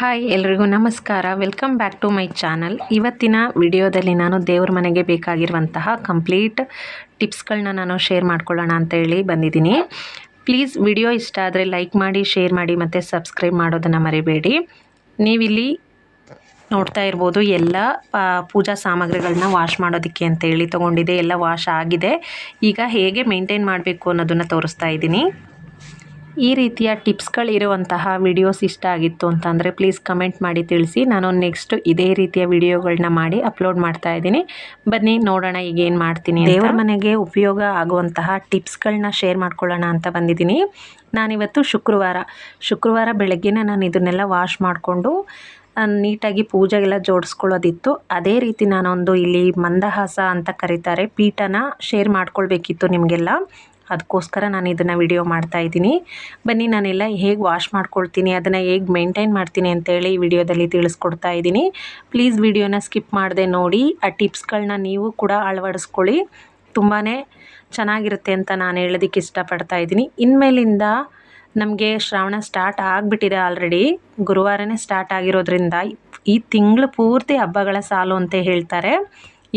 Hi ಎಲ್ರಿಗೂ ನಮಸ್ಕಾರ. Welcome back to my channel ಇವತ್ತಿನ ವಿಡಿಯೋದಲ್ಲಿ ನಾನು ದೇವ್ರ ಮನೆಗೆ ಬೇಕಾಗಿರುವಂತಹ ಕಂಪ್ಲೀಟ್ ಟಿಪ್ಸ್ಗಳನ್ನ ನಾನು ಶೇರ್ ಮಾಡ್ಕೊಳ್ಳೋಣ ಅಂತ ಹೇಳಿ ಬಂದಿದ್ದೀನಿ. ಪ್ಲೀಸ್ ವಿಡಿಯೋ ಇಷ್ಟ ಆದರೆ ಲೈಕ್ ಮಾಡಿ ಶೇರ್ ಮಾಡಿ ಮತ್ತು ಸಬ್ಸ್ಕ್ರೈಬ್ ಮಾಡೋದನ್ನು ಮರಿಬೇಡಿ. ನೀವಿಲ್ಲಿ ನೋಡ್ತಾ ಇರ್ಬೋದು ಎಲ್ಲ ಪೂಜಾ ಸಾಮಗ್ರಿಗಳನ್ನ ವಾಶ್ ಮಾಡೋದಕ್ಕೆ ಅಂತ ಹೇಳಿ ತೊಗೊಂಡಿದೆ. ಎಲ್ಲ ವಾಶ್ ಆಗಿದೆ. ಈಗ ಹೇಗೆ ಮೇಂಟೈನ್ ಮಾಡಬೇಕು ಅನ್ನೋದನ್ನು ತೋರಿಸ್ತಾ ಇದ್ದೀನಿ. ಈ ರೀತಿಯ ಟಿಪ್ಸ್ಗಳಿರುವಂತಹ ವಿಡಿಯೋಸ್ ಇಷ್ಟ ಆಗಿತ್ತು ಅಂತಂದರೆ ಪ್ಲೀಸ್ ಕಮೆಂಟ್ ಮಾಡಿ ತಿಳಿಸಿ. ನಾನು ನೆಕ್ಸ್ಟ್ ಇದೇ ರೀತಿಯ ವಿಡಿಯೋಗಳನ್ನ ಮಾಡಿ ಅಪ್ಲೋಡ್ ಮಾಡ್ತಾ ಇದ್ದೀನಿ. ಬನ್ನಿ, ನೋಡೋಣ ಈಗ ಏನು ಮಾಡ್ತೀನಿ ದೇವರ ಮನೆಗೆ ಉಪಯೋಗ ಆಗುವಂತಹ ಟಿಪ್ಸ್ಗಳನ್ನ ಶೇರ್ ಮಾಡ್ಕೊಳ್ಳೋಣ ಅಂತ ಬಂದಿದ್ದೀನಿ. ನಾನಿವತ್ತು ಶುಕ್ರವಾರ ಶುಕ್ರವಾರ ಬೆಳಗ್ಗೆನೇ ನಾನು ಇದನ್ನೆಲ್ಲ ವಾಶ್ ಮಾಡಿಕೊಂಡು ನೀಟಾಗಿ ಪೂಜೆಗೆಲ್ಲ ಜೋಡಿಸ್ಕೊಳ್ಳೋದಿತ್ತು. ಅದೇ ರೀತಿ ನಾನೊಂದು ಇಲ್ಲಿ ಮಂದಹಾಸ ಅಂತ ಕರೀತಾರೆ. ಪೀಠನ ಶೇರ್ ಮಾಡ್ಕೊಳ್ಬೇಕಿತ್ತು ನಿಮಗೆಲ್ಲ. ಅದಕ್ಕೋಸ್ಕರ ನಾನು ಇದನ್ನು ವಿಡಿಯೋ ಮಾಡ್ತಾ ಇದ್ದೀನಿ. ಬನ್ನಿ, ನಾನೆಲ್ಲ ಹೇಗೆ ವಾಶ್ ಮಾಡ್ಕೊಳ್ತೀನಿ, ಅದನ್ನು ಹೇಗೆ ಮೇಂಟೈನ್ ಮಾಡ್ತೀನಿ ಅಂತೇಳಿ ಈ ವಿಡಿಯೋದಲ್ಲಿ ತಿಳಿಸ್ಕೊಡ್ತಾ ಇದ್ದೀನಿ. ಪ್ಲೀಸ್ ವಿಡಿಯೋನ ಸ್ಕಿಪ್ ಮಾಡದೆ ನೋಡಿ. ಆ ಟಿಪ್ಸ್ಗಳನ್ನ ನೀವು ಕೂಡ ಅಳವಡಿಸ್ಕೊಳ್ಳಿ. ತುಂಬಾ ಚೆನ್ನಾಗಿರುತ್ತೆ ಅಂತ ನಾನು ಹೇಳೋದಕ್ಕೆ ಇಷ್ಟಪಡ್ತಾ ಇದ್ದೀನಿ. ಇನ್ಮೇಲಿಂದ ನಮಗೆ ಶ್ರಾವಣ ಸ್ಟಾರ್ಟ್ ಆಗಿಬಿಟ್ಟಿದೆ ಆಲ್ರೆಡಿ ಗುರುವಾರನೇ ಸ್ಟಾರ್ಟ್ ಆಗಿರೋದ್ರಿಂದ ಈ ತಿಂಗಳು ಪೂರ್ತಿ ಹಬ್ಬಗಳ ಸಾಲು ಅಂತ ಹೇಳ್ತಾರೆ.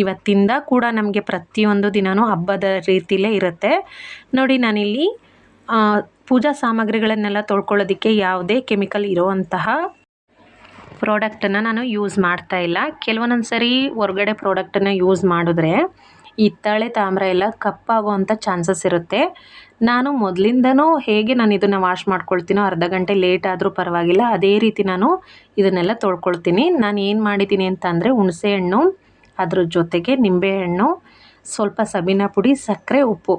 ಇವತ್ತಿಂದ ಕೂಡ ನಮಗೆ ಪ್ರತಿಯೊಂದು ದಿನವೂ ಹಬ್ಬದ ರೀತಿಲೇ ಇರುತ್ತೆ. ನೋಡಿ, ನಾನಿಲ್ಲಿ ಪೂಜಾ ಸಾಮಗ್ರಿಗಳನ್ನೆಲ್ಲ ತೊಳ್ಕೊಳ್ಳೋದಕ್ಕೆ ಯಾವುದೇ ಕೆಮಿಕಲ್ ಇರುವಂತಹ ಪ್ರಾಡಕ್ಟನ್ನು ನಾನು ಯೂಸ್ ಮಾಡ್ತಾ ಇಲ್ಲ. ಕೆಲವೊಂದೊಂದು ಸರಿ ಹೊರಗಡೆ ಪ್ರಾಡಕ್ಟನ್ನು ಯೂಸ್ ಮಾಡಿದ್ರೆ ಹಿತ್ತಾಳೆ ತಾಮ್ರ ಎಲ್ಲ ಕಪ್ಪಾಗುವಂಥ ಚಾನ್ಸಸ್ ಇರುತ್ತೆ. ನಾನು ಮೊದಲಿಂದನೂ ಹೇಗೆ ನಾನು ಇದನ್ನು ವಾಶ್ ಮಾಡ್ಕೊಳ್ತೀನೋ ಅರ್ಧ ಗಂಟೆ ಲೇಟ್ ಆದರೂ ಪರವಾಗಿಲ್ಲ, ಅದೇ ರೀತಿ ನಾನು ಇದನ್ನೆಲ್ಲ ತೊಳ್ಕೊಳ್ತೀನಿ. ನಾನು ಏನು ಮಾಡಿದ್ದೀನಿ ಅಂತಂದರೆ, ಹುಣಸೆಹಣ್ಣು ಅದ್ರ ಜೊತೆಗೆ ನಿಂಬೆಹಣ್ಣು, ಸ್ವಲ್ಪ ಸಬೀನ ಪುಡಿ, ಸಕ್ಕರೆ ಉಪ್ಪು.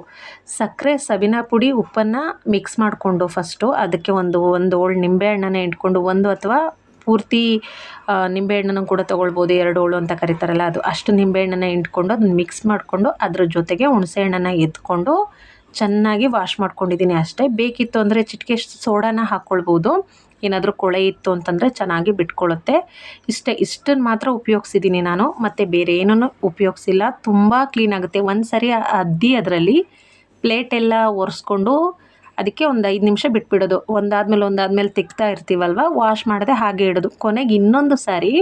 ಸಕ್ಕರೆ, ಸಬೀನ ಪುಡಿ, ಉಪ್ಪನ್ನು ಮಿಕ್ಸ್ ಮಾಡಿಕೊಂಡು ಫಸ್ಟು ಅದಕ್ಕೆ ಒಂದು ಒಂದು ಹೋಳು ನಿಂಬೆಹಣ್ಣನ್ನು ಇಟ್ಕೊಂಡು ಒಂದು ಅಥವಾ ಪೂರ್ತಿ ನಿಂಬೆಹಣ್ಣನ್ನು ಕೂಡ ತೊಗೊಳ್ಬೋದು, ಎರಡು ಹೋಳು ಅಂತ ಕರೀತಾರಲ್ಲ, ಅದು ಅಷ್ಟು ನಿಂಬೆಹಣ್ಣನ್ನು ಇಟ್ಕೊಂಡು ಅದನ್ನ ಮಿಕ್ಸ್ ಮಾಡಿಕೊಂಡು ಅದ್ರ ಜೊತೆಗೆ ಹುಣಸೆಹಣ್ಣನ್ನು ಎತ್ಕೊಂಡು ಚೆನ್ನಾಗಿ ವಾಶ್ ಮಾಡ್ಕೊಂಡಿದ್ದೀನಿ ಅಷ್ಟೇ. ಬೇಕಿತ್ತು ಅಂದರೆ ಚಿಟಿಕೆ ಸೋಡಾನ ಹಾಕ್ಕೊಳ್ಬೋದು. ಏನಾದರೂ ಕೊಳೆ ಇತ್ತು ಅಂತಂದರೆ ಚೆನ್ನಾಗಿ ಬಿಟ್ಕೊಳ್ಳುತ್ತೆ ಇಷ್ಟೇ ಇಷ್ಟನ್ನು ಮಾತ್ರ ಉಪಯೋಗಿಸಿದ್ದೀನಿ ನಾನು. ಮತ್ತು ಬೇರೆ ಏನೂ ಉಪಯೋಗಿಸಿಲ್ಲ. ತುಂಬ ಕ್ಲೀನ್ ಆಗುತ್ತೆ. ಒಂದು ಸರಿ ಅದ್ದಿ ಅದರಲ್ಲಿ ಪ್ಲೇಟ್ ಎಲ್ಲ ಒರೆಸ್ಕೊಂಡು ಅದಕ್ಕೆ ಒಂದು ಐದು ನಿಮಿಷ ಬಿಟ್ಬಿಡೋದು. ಒಂದಾದ್ಮೇಲೆ ಒಂದಾದ್ಮೇಲೆ ತಿಕ್ತಾ ಇರ್ತೀವಲ್ವ? ವಾಶ್ ಮಾಡದೆ ಹಾಗೆ ಇಡೋದು. ಕೊನೆಗೆ ಇನ್ನೊಂದು ಸಾರಿ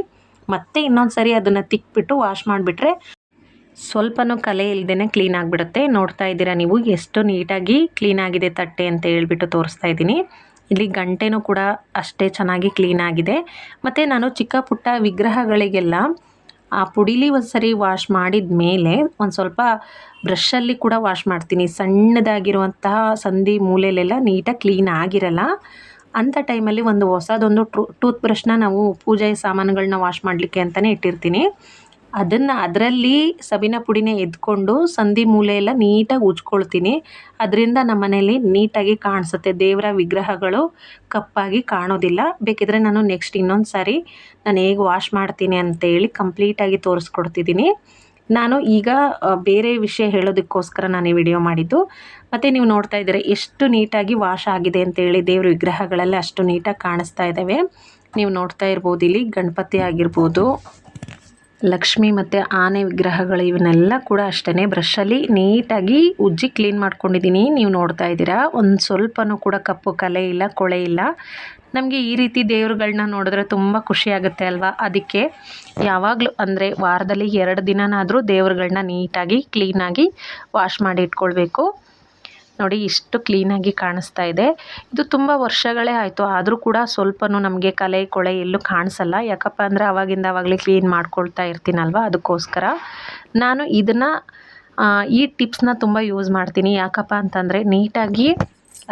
ಮತ್ತೆ ಇನ್ನೊಂದು ಸಾರಿ ಅದನ್ನು ತಿಕ್ಬಿಟ್ಟು ವಾಶ್ ಮಾಡಿಬಿಟ್ರೆ ಸ್ವಲ್ಪನೂ ಕಲೆ ಇಲ್ಲದೇ ಕ್ಲೀನ್ ಆಗಿಬಿಡುತ್ತೆ. ನೋಡ್ತಾ ಇದ್ದೀರಾ ನೀವು? ಎಷ್ಟು ನೀಟಾಗಿ ಕ್ಲೀನ್ ಆಗಿದೆ ತಟ್ಟೆ ಅಂತ ಹೇಳ್ಬಿಟ್ಟು ತೋರಿಸ್ತಾ ಇದ್ದೀನಿ. ಇಲ್ಲಿ ಗಂಟೆನೂ ಕೂಡ ಅಷ್ಟೇ ಚೆನ್ನಾಗಿ ಕ್ಲೀನ್ ಆಗಿದೆ. ಮತ್ತು ನಾನು ಚಿಕ್ಕ ಪುಟ್ಟ ವಿಗ್ರಹಗಳಿಗೆಲ್ಲ, ಆ ಪುಡಿಲಿ ಒಂದು ಸರಿ ವಾಶ್ ಮಾಡಿದ ಮೇಲೆ ಒಂದು ಸ್ವಲ್ಪ ಬ್ರಷಲ್ಲಿ ಕೂಡ ವಾಶ್ ಮಾಡ್ತೀನಿ. ಸಣ್ಣದಾಗಿರುವಂತಹ ಸಂಧಿ ಮೂಲೆಯಲ್ಲೆಲ್ಲ ನೀಟಾಗಿ ಕ್ಲೀನ್ ಆಗಿರಲ್ಲ ಅಂಥ ಟೈಮಲ್ಲಿ ಒಂದು ಹೊಸದೊಂದು ಟೂತ್ ಬ್ರಷ್ನ ನಾವು ಪೂಜೆ ಸಾಮಾನುಗಳನ್ನ ವಾಶ್ ಮಾಡಲಿಕ್ಕೆ ಅಂತಲೇ ಇಟ್ಟಿರ್ತೀನಿ. ಅದನ್ನು ಅದರಲ್ಲಿ ಸಬೀನ ಪುಡಿನೇ ಎದ್ಕೊಂಡು ಸಂಧಿ ಮೂಲೆ ಎಲ್ಲ ನೀಟಾಗಿ ಉಜ್ಕೊಳ್ತೀನಿ. ಅದರಿಂದ ನಮ್ಮ ಮನೇಲಿ ನೀಟಾಗಿ ಕಾಣಿಸುತ್ತೆ. ದೇವರ ವಿಗ್ರಹಗಳು ಕಪ್ಪಾಗಿ ಕಾಣೋದಿಲ್ಲ. ಬೇಕಿದ್ರೆ ನಾನು ನೆಕ್ಸ್ಟ್ ಇನ್ನೊಂದು ಸಾರಿ ನಾನು ಹೇಗೆ ವಾಶ್ ಮಾಡ್ತೀನಿ ಅಂತೇಳಿ ಕಂಪ್ಲೀಟಾಗಿ ತೋರಿಸ್ಕೊಡ್ತಿದ್ದೀನಿ ನಾನು ಈಗ ಬೇರೆ ವಿಷಯ ಹೇಳೋದಕ್ಕೋಸ್ಕರ ನಾನು ಈ ವಿಡಿಯೋ ಮಾಡಿದ್ದು. ಮತ್ತು ನೀವು ನೋಡ್ತಾ ಇದ್ದೀರ, ಎಷ್ಟು ನೀಟಾಗಿ ವಾಶ್ ಆಗಿದೆ ಅಂತೇಳಿ ದೇವ್ರ ವಿಗ್ರಹಗಳೆಲ್ಲ ಅಷ್ಟು ನೀಟಾಗಿ ಕಾಣಿಸ್ತಾ ಇದ್ದಾವೆ. ನೀವು ನೋಡ್ತಾ ಇರ್ಬೋದು, ಇಲ್ಲಿ ಗಣಪತಿ ಆಗಿರ್ಬೋದು ಲಕ್ಷ್ಮಿ ಮತ್ತು ಆನೆ ವಿಗ್ರಹಗಳು ಇವನ್ನೆಲ್ಲ ಕೂಡ ಅಷ್ಟೇ ಬ್ರಷಲ್ಲಿ ನೀಟಾಗಿ ಉಜ್ಜಿ ಕ್ಲೀನ್ ಮಾಡ್ಕೊಂಡಿದ್ದೀನಿ ನೀವು ನೋಡ್ತಾ ಇದ್ದೀರಾ? ಒಂದು ಸ್ವಲ್ಪನೂ ಕೂಡ ಕಪ್ಪು ಕಲೆ ಇಲ್ಲ, ಕೊಳೆ ಇಲ್ಲ. ನಮಗೆ ಈ ರೀತಿ ದೇವ್ರುಗಳನ್ನ ನೋಡಿದ್ರೆ ತುಂಬ ಖುಷಿ ಆಗುತ್ತೆ ಅಲ್ವಾ? ಅದಕ್ಕೆ ಯಾವಾಗಲೂ ಅಂದರೆ ವಾರದಲ್ಲಿ ಎರಡು ದಿನನಾದರೂ ದೇವ್ರುಗಳನ್ನ ನೀಟಾಗಿ ಕ್ಲೀನಾಗಿ ವಾಶ್ ಮಾಡಿ ಇಟ್ಕೊಳ್ಬೇಕು. ನೋಡಿ, ಇಷ್ಟು ಕ್ಲೀನಾಗಿ ಕಾಣಿಸ್ತಾ ಇದೆ. ಇದು ತುಂಬ ವರ್ಷಗಳೇ ಆಯಿತು. ಆದರೂ ಕೂಡ ಸ್ವಲ್ಪನೂ ನಮಗೆ ಕಲೆ, ಕೊಳೆ ಎಲ್ಲೂ ಕಾಣಿಸಲ್ಲ. ಯಾಕಪ್ಪ ಅಂದರೆ ಅವಾಗಿಂದ ಅವಾಗಲೇ ಕ್ಲೀನ್ ಮಾಡ್ಕೊಳ್ತಾ ಇರ್ತೀನಲ್ವ? ಅದಕ್ಕೋಸ್ಕರ. ನಾನು ಇದನ್ನು ಈ ಟಿಪ್ಸ್ನ ತುಂಬ ಯೂಸ್ ಮಾಡ್ತೀನಿ. ಯಾಕಪ್ಪ ಅಂತಂದರೆ ನೀಟಾಗಿ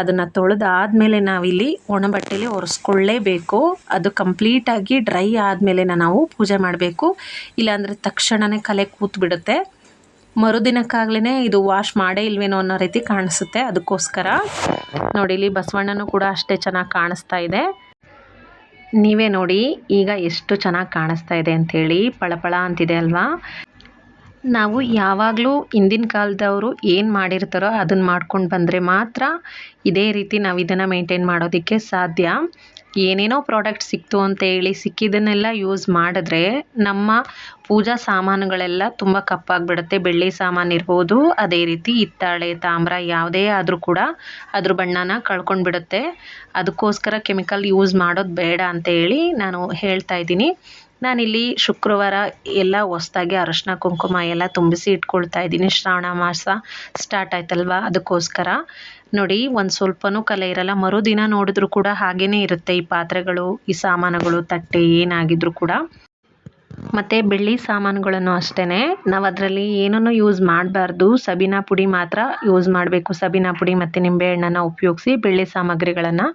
ಅದನ್ನು ತೊಳೆದಾದಮೇಲೆ ನಾವಿಲ್ಲಿ ಒಣ ಬಟ್ಟೆಲಿ ಒರೆಸ್ಕೊಳ್ಳೇಬೇಕು. ಅದು ಕಂಪ್ಲೀಟಾಗಿ ಡ್ರೈ ಆದಮೇಲೆ ನಾವು ಪೂಜೆ ಮಾಡಬೇಕು. ಇಲ್ಲಾಂದರೆ ತಕ್ಷಣವೇ ಕಲೆ ಕೂತ್ಬಿಡುತ್ತೆ. ಮರುದಿನಕ್ಕಾಗ್ಲೇ ಇದು ವಾಶ್ ಮಾಡೇ ಇಲ್ವೇನೋ ಅನ್ನೋ ರೀತಿ ಕಾಣಿಸುತ್ತೆ. ಅದಕ್ಕೋಸ್ಕರ ನೋಡಿ, ಇಲ್ಲಿ ಬಸವಣ್ಣನೂ ಕೂಡ ಅಷ್ಟೇ ಚೆನ್ನಾಗಿ ಕಾಣಿಸ್ತಾ ಇದೆ. ನೀವೇ ನೋಡಿ, ಈಗ ಎಷ್ಟು ಚೆನ್ನಾಗಿ ಕಾಣಿಸ್ತಾ ಇದೆ ಅಂಥೇಳಿ ಪಳಪಳ ಅಂತಿದೆ ಅಲ್ವಾ? ನಾವು ಯಾವಾಗಲೂ ಹಿಂದಿನ ಕಾಲದವರು ಏನು ಮಾಡಿರ್ತಾರೋ ಅದನ್ನು ಮಾಡ್ಕೊಂಡು ಬಂದರೆ ಮಾತ್ರ ಇದೇ ರೀತಿ ನಾವು ಇದನ್ನು ಮೇಂಟೈನ್ ಮಾಡೋದಕ್ಕೆ ಸಾಧ್ಯ. ಏನೇನೋ ಪ್ರಾಡಕ್ಟ್ ಸಿಕ್ತು ಅಂತ ಹೇಳಿ ಸಿಕ್ಕಿದ್ದನ್ನೆಲ್ಲ ಯೂಸ್ ಮಾಡಿದ್ರೆ ನಮ್ಮ ಪೂಜಾ ಸಾಮಾನುಗಳೆಲ್ಲ ತುಂಬ ಕಪ್ಪಾಗಿಬಿಡುತ್ತೆ. ಬೆಳ್ಳಿ ಸಾಮಾನು ಇರ್ಬೋದು, ಅದೇ ರೀತಿ ಹಿತ್ತಾಳೆ, ತಾಮ್ರ ಯಾವುದೇ ಆದರೂ ಕೂಡ ಅದ್ರ ಬಣ್ಣನ ಕಳ್ಕೊಂಡು ಬಿಡುತ್ತೆ ಅದಕ್ಕೋಸ್ಕರ ಕೆಮಿಕಲ್ ಯೂಸ್ ಮಾಡೋದು ಬೇಡ ಅಂತ ಹೇಳಿ ನಾನು ಹೇಳ್ತಾ ಇದ್ದೀನಿ. ನಾನಿಲ್ಲಿ ಶುಕ್ರವಾರ ಎಲ್ಲ ಹೊಸ್ದಾಗಿ ಅರಶಿನ ಕುಂಕುಮ ಎಲ್ಲ ತುಂಬಿಸಿ ಇಟ್ಕೊಳ್ತಾ ಇದ್ದೀನಿ. ಶ್ರಾವಣ ಮಾಸ ಸ್ಟಾರ್ಟ್ ಆಯ್ತಲ್ವಾ? ಅದಕ್ಕೋಸ್ಕರ. ನೋಡಿ, ಒಂದು ಸ್ವಲ್ಪನೂ ಕಲೆ ಇರಲ್ಲ. ಮರುದಿನ ನೋಡಿದ್ರು ಕೂಡ ಹಾಗೇ ಇರುತ್ತೆ ಈ ಪಾತ್ರೆಗಳು, ಈ ಸಾಮಾನುಗಳು, ತಟ್ಟೆ ಏನಾಗಿದ್ರು ಕೂಡ. ಮತ್ತು ಬೆಳ್ಳಿ ಸಾಮಾನುಗಳನ್ನು ಅಷ್ಟೇ ನಾವು ಅದರಲ್ಲಿ ಏನನ್ನು ಯೂಸ್ ಮಾಡಬಾರ್ದು. ಸಬೀನಾ ಪುಡಿ ಮಾತ್ರ ಯೂಸ್ ಮಾಡಬೇಕು. ಸಬೀನಾ ಪುಡಿ ಮತ್ತು ನಿಂಬೆಹಣ್ಣನ್ನು ಉಪಯೋಗಿಸಿ ಬೆಳ್ಳಿ ಸಾಮಗ್ರಿಗಳನ್ನು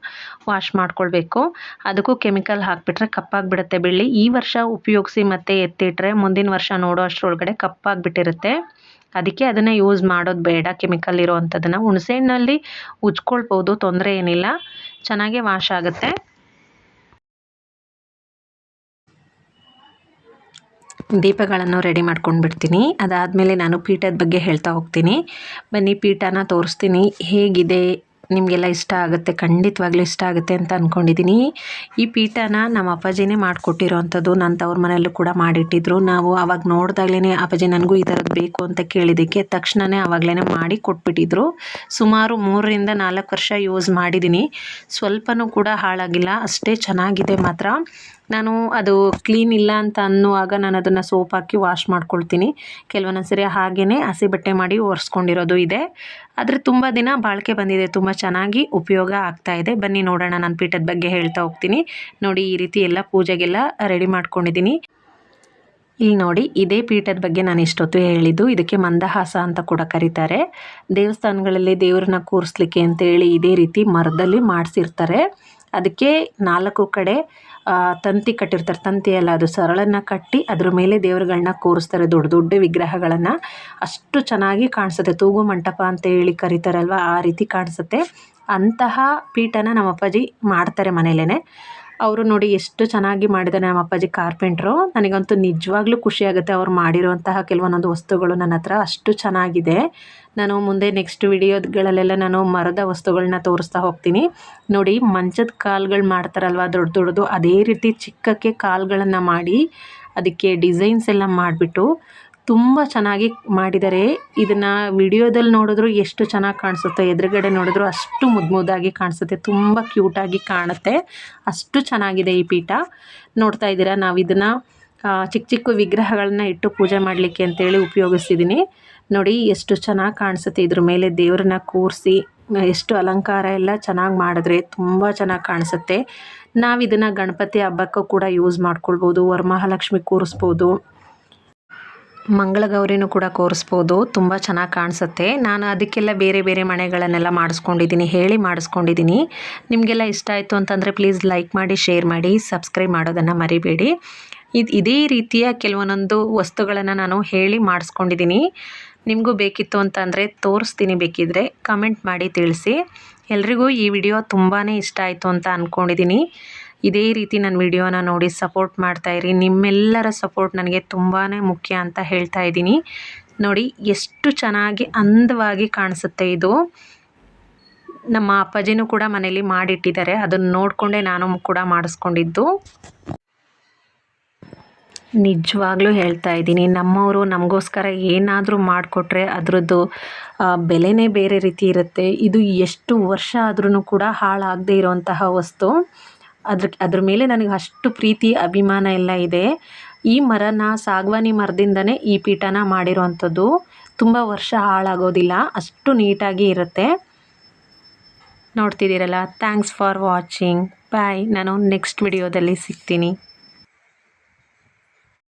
ವಾಶ್ ಮಾಡ್ಕೊಳ್ಬೇಕು. ಅದಕ್ಕೂ ಕೆಮಿಕಲ್ ಹಾಕಿಬಿಟ್ರೆ ಕಪ್ಪಾಗಿಬಿಡುತ್ತೆ ಬೆಳ್ಳಿ. ಈ ವರ್ಷ ಉಪಯೋಗಿಸಿ ಮತ್ತೆ ಎತ್ತಿಟ್ರೆ ಮುಂದಿನ ವರ್ಷ ನೋಡೋ ಅಷ್ಟರೊಳಗಡೆ ಕಪ್ಪಾಗಿಬಿಟ್ಟಿರುತ್ತೆ. ಅದಕ್ಕೆ ಅದನ್ನು ಯೂಸ್ ಮಾಡೋದು ಬೇಡ. ಕೆಮಿಕಲ್ ಇರೋವಂಥದ್ದನ್ನು. ಹುಣಸೆಹಣ್ಣಲ್ಲಿ ಉಜ್ಕೊಳ್ಬೋದು, ತೊಂದರೆ ಏನಿಲ್ಲ. ಚೆನ್ನಾಗೇ ವಾಶ್ ಆಗುತ್ತೆ. ದೀಪಗಳನ್ನು ರೆಡಿ ಮಾಡ್ಕೊಂಡು ಬಿಡ್ತೀನಿ ಅದಾದಮೇಲೆ ನಾನು ಪೀಠದ ಬಗ್ಗೆ ಹೇಳ್ತಾ ಹೋಗ್ತೀನಿ. ಬನ್ನಿ ಪೀಠನ ತೋರಿಸ್ತೀನಿ. ಹೇಗಿದೆ? ನಿಮಗೆಲ್ಲ ಇಷ್ಟ ಆಗುತ್ತೆ, ಖಂಡಿತವಾಗ್ಲೂ ಇಷ್ಟ ಆಗುತ್ತೆ ಅಂತ ಅಂದ್ಕೊಂಡಿದ್ದೀನಿ ಈ ಪೀಠನ ನಮ್ಮ ಅಪ್ಪಾಜಿನೇ ಮಾಡಿಕೊಟ್ಟಿರೋವಂಥದ್ದು ನನ್ನ ತವ್ರ ಮನೆಯಲ್ಲೂ ಕೂಡ ಮಾಡಿಟ್ಟಿದ್ರು. ನಾವು ಆವಾಗ ನೋಡಿದಾಗ್ಲೇ ಅಪ್ಪಾಜಿ ನನಗೂ ಈ ಥರದ್ದು ಬೇಕು ಅಂತ ಕೇಳಿದ್ದಕ್ಕೆ ತಕ್ಷಣವೇ ಆವಾಗಲೇ ಮಾಡಿ ಕೊಟ್ಬಿಟ್ಟಿದ್ರು. ಸುಮಾರು ಮೂರರಿಂದ ನಾಲ್ಕು ವರ್ಷ ಯೂಸ್ ಮಾಡಿದ್ದೀನಿ ಸ್ವಲ್ಪನೂ ಕೂಡ ಹಾಳಾಗಿಲ್ಲ. ಅಷ್ಟೇ ಚೆನ್ನಾಗಿದೆ ಮಾತ್ರ. ನಾನು ಅದು ಕ್ಲೀನ್ ಇಲ್ಲ ಅಂತ ಅನ್ನುವಾಗ ನಾನು ಅದನ್ನು ಸೋಪ್ ಹಾಕಿ ವಾಶ್ ಮಾಡ್ಕೊಳ್ತೀನಿ. ಕೆಲವೊಂದೊಂದು ಸರಿ ಹಾಗೆಯೇ ಹಸಿ ಬಟ್ಟೆ ಮಾಡಿ ಒರೆಸ್ಕೊಂಡಿರೋದು ಇದೆ. ಆದರೆ ತುಂಬ ದಿನ ಬಾಳಿಕೆ ಬಂದಿದೆ, ತುಂಬ ಚೆನ್ನಾಗಿ ಉಪಯೋಗ ಆಗ್ತಾ ಇದೆ. ಬನ್ನಿ ನೋಡೋಣ, ನಾನು ಪೀಠದ ಬಗ್ಗೆ ಹೇಳ್ತಾ ಹೋಗ್ತೀನಿ. ನೋಡಿ, ಈ ರೀತಿ ಎಲ್ಲ ಪೂಜೆಗೆಲ್ಲ ರೆಡಿ ಮಾಡ್ಕೊಂಡಿದ್ದೀನಿ. ಇಲ್ಲಿ ನೋಡಿ, ಇದೇ ಪೀಠದ ಬಗ್ಗೆ ನಾನು ಇಷ್ಟೊತ್ತು ಹೇಳಿದ್ದು. ಇದಕ್ಕೆ ಮಂದಹಾಸ ಅಂತ ಕೂಡ ಕರೀತಾರೆ. ದೇವಸ್ಥಾನಗಳಲ್ಲಿ ದೇವ್ರನ್ನ ಕೂರಿಸ್ಲಿಕ್ಕೆ ಅಂತೇಳಿ ಇದೇ ರೀತಿ ಮರದಲ್ಲಿ ಮಾಡಿಸಿರ್ತಾರೆ. ಅದಕ್ಕೆ ನಾಲ್ಕು ಕಡೆ ತಂತಿ ಕಟ್ಟಿರ್ತಾರೆ. ತಂತಿ ಅಲ್ಲ, ಅದು ಸರಳನ್ನು ಕಟ್ಟಿ ಅದ್ರ ಮೇಲೆ ದೇವರುಗಳನ್ನ ಕೂರಿಸ್ತಾರೆ. ದೊಡ್ಡ ದೊಡ್ಡ ವಿಗ್ರಹಗಳನ್ನು ಅಷ್ಟು ಚೆನ್ನಾಗಿ ಕಾಣಿಸುತ್ತೆ. ತೂಗು ಮಂಟಪ ಅಂತ ಹೇಳಿ ಕರೀತಾರಲ್ವ, ಆ ರೀತಿ ಕಾಣಿಸುತ್ತೆ. ಅಂತಹ ಪೀಠನ ನಮ್ಮ ಅಪ್ಪಾಜಿ ಮಾಡ್ತಾರೆ ಮನೇಲೇ ಅವರು ನೋಡಿ ಎಷ್ಟು ಚೆನ್ನಾಗಿ ಮಾಡಿದ್ದಾರೆ ನಮ್ಮ ಅಪ್ಪಾಜಿ ಕಾರ್ಪೆಂಟ್ರು. ನನಗಂತೂ ನಿಜವಾಗ್ಲೂ ಖುಷಿಯಾಗುತ್ತೆ ಅವ್ರು ಮಾಡಿರುವಂತಹ ಕೆಲವೊಂದೊಂದು ವಸ್ತುಗಳು ನನ್ನ ಹತ್ರ ಅಷ್ಟು ಚೆನ್ನಾಗಿದೆ. ನಾನು ಮುಂದೆ ನೆಕ್ಸ್ಟ್ ವಿಡಿಯೋಗಳಲ್ಲೆಲ್ಲ ನಾನು ಮರದ ವಸ್ತುಗಳನ್ನ ತೋರಿಸ್ತಾ ಹೋಗ್ತೀನಿ. ನೋಡಿ ಮಂಚದ ಕಾಲುಗಳು ಮಾಡ್ತಾರಲ್ವ ದೊಡ್ಡ ದೊಡ್ಡದು, ಅದೇ ರೀತಿ ಚಿಕ್ಕಕ್ಕೆ ಕಾಲುಗಳನ್ನು ಮಾಡಿ ಅದಕ್ಕೆ ಡಿಸೈನ್ಸ್ ಎಲ್ಲ ಮಾಡಿಬಿಟ್ಟು ತುಂಬ ಚೆನ್ನಾಗಿ ಮಾಡಿದ್ದಾರೆ ಇದನ್ನು ವಿಡಿಯೋದಲ್ಲಿ ನೋಡಿದ್ರು ಎಷ್ಟು ಚೆನ್ನಾಗಿ ಕಾಣಿಸುತ್ತೆ, ಎದುರುಗಡೆ ನೋಡಿದ್ರು ಅಷ್ಟು ಮುದ್ದು ಮುದ್ದಾಗಿ ಕಾಣಿಸುತ್ತೆ, ತುಂಬ ಕ್ಯೂಟಾಗಿ ಕಾಣುತ್ತೆ. ಅಷ್ಟು ಚೆನ್ನಾಗಿದೆ ಈ ಪೀಠ. ನೋಡ್ತಾ ಇದ್ದೀರಾ, ನಾವು ಇದನ್ನು ಚಿಕ್ಕ ಚಿಕ್ಕ ವಿಗ್ರಹಗಳನ್ನ ಇಟ್ಟು ಪೂಜೆ ಮಾಡಲಿಕ್ಕೆ ಅಂತೇಳಿ ಉಪಯೋಗಿಸ್ತಿದ್ದೀನಿ ನೋಡಿ, ಎಷ್ಟು ಚೆನ್ನಾಗಿ ಕಾಣಿಸುತ್ತೆ ಇದ್ರ ಮೇಲೆ ದೇವ್ರನ್ನ ಕೂರಿಸಿ, ಎಷ್ಟು ಅಲಂಕಾರ ಎಲ್ಲ ಚೆನ್ನಾಗಿ ಮಾಡಿದ್ರೆ ತುಂಬ ಚೆನ್ನಾಗಿ ಕಾಣಿಸುತ್ತೆ. ನಾವು ಇದನ್ನು ಗಣಪತಿ ಹಬ್ಬಕ್ಕೂ ಕೂಡ ಯೂಸ್ ಮಾಡ್ಕೊಳ್ಬೋದು, ವರಮಹಾಲಕ್ಷ್ಮಿ ಕೂರಿಸ್ಬೋದು. ಮಂಗಳಗೌರಿನೂ ಕೂಡ ಕೂರಿಸ್ಬೋದು. ತುಂಬ ಚೆನ್ನಾಗಿ ಕಾಣಿಸುತ್ತೆ. ನಾನು ಅದಕ್ಕೆಲ್ಲ ಬೇರೆ ಬೇರೆ ಮನೆಗಳನ್ನೆಲ್ಲ ಮಾಡಿಸ್ಕೊಂಡಿದ್ದೀನಿ, ಹೇಳಿ ಮಾಡಿಸ್ಕೊಂಡಿದ್ದೀನಿ. ನಿಮಗೆಲ್ಲ ಇಷ್ಟ ಆಯಿತು ಅಂತಂದರೆ ಪ್ಲೀಸ್ ಲೈಕ್ ಮಾಡಿ ಶೇರ್ ಮಾಡಿ ಸಬ್ಸ್ಕ್ರೈಬ್ ಮಾಡೋದನ್ನು ಮರಿಬೇಡಿ. ಇದು ಇದೇ ರೀತಿಯ ಕೆಲವೊಂದೊಂದು ವಸ್ತುಗಳನ್ನು ನಾನು ಹೇಳಿ ಮಾಡಿಸ್ಕೊಂಡಿದ್ದೀನಿ. ನಿಮಗೂ ಬೇಕಿತ್ತು ಅಂತಂದರೆ ತೋರಿಸ್ತೀನಿ ಬೇಕಿದ್ದರೆ ಕಮೆಂಟ್ ಮಾಡಿ ತಿಳಿಸಿ. ಎಲ್ರಿಗೂ ಈ ವಿಡಿಯೋ ತುಂಬಾ ಇಷ್ಟ ಆಯಿತು ಅಂತ ಅಂದ್ಕೊಂಡಿದ್ದೀನಿ ಇದೇ ರೀತಿ ನನ್ನ ವಿಡಿಯೋನ ನೋಡಿ ಸಪೋರ್ಟ್ ಮಾಡ್ತಾಯಿರಿ ನಿಮ್ಮೆಲ್ಲರ ಸಪೋರ್ಟ್ ನನಗೆ ತುಂಬಾ ಮುಖ್ಯ ಅಂತ ಹೇಳ್ತಾ ಇದ್ದೀನಿ. ನೋಡಿ, ಎಷ್ಟು ಚೆನ್ನಾಗಿ ಅಂದವಾಗಿ ಕಾಣಿಸುತ್ತೆ ಇದು. ನಮ್ಮ ಅಪ್ಪಾಜಿನೂ ಕೂಡ ಮನೇಲಿ ಮಾಡಿಟ್ಟಿದ್ದಾರೆ. ಅದನ್ನು ನೋಡಿಕೊಂಡೇ ನಾನು ಕೂಡ ಮಾಡಿಸ್ಕೊಂಡಿದ್ದು. ನಿಜವಾಗ್ಲೂ ಹೇಳ್ತಾ ಇದ್ದೀನಿ, ನಮ್ಮವರು ನಮಗೋಸ್ಕರ ಏನಾದರೂ ಮಾಡಿಕೊಟ್ರೆ ಅದರದ್ದು ಬೆಲೆನೇ ಬೇರೆ ರೀತಿ ಇರುತ್ತೆ. ಇದು ಎಷ್ಟು ವರ್ಷ ಆದ್ರೂ ಕೂಡ ಹಾಳಾಗದೇ ಇರುವಂತಹ ವಸ್ತು. ಅದ್ರ ಅದ್ರ ಮೇಲೆ ನನಗೆ ಅಷ್ಟು ಪ್ರೀತಿ, ಅಭಿಮಾನ ಎಲ್ಲ ಇದೆ. ಈ ಮರನ ಸಾಗವಾನಿ ಮರದಿಂದನೇ ಈ ಪೀಠನ ಮಾಡಿರೋವಂಥದ್ದು. ತುಂಬ ವರ್ಷ ಹಾಳಾಗೋದಿಲ್ಲ, ಅಷ್ಟು ನೀಟಾಗಿ ಇರುತ್ತೆ. ನೋಡ್ತಿದ್ದೀರಲ್ಲ ಥ್ಯಾಂಕ್ಸ್ ಫಾರ್ ವಾಚಿಂಗ್ ಬಾಯ್ ನಾನು ನೆಕ್ಸ್ಟ್ ವಿಡಿಯೋದಲ್ಲಿ ಸಿಗ್ತೀನಿ.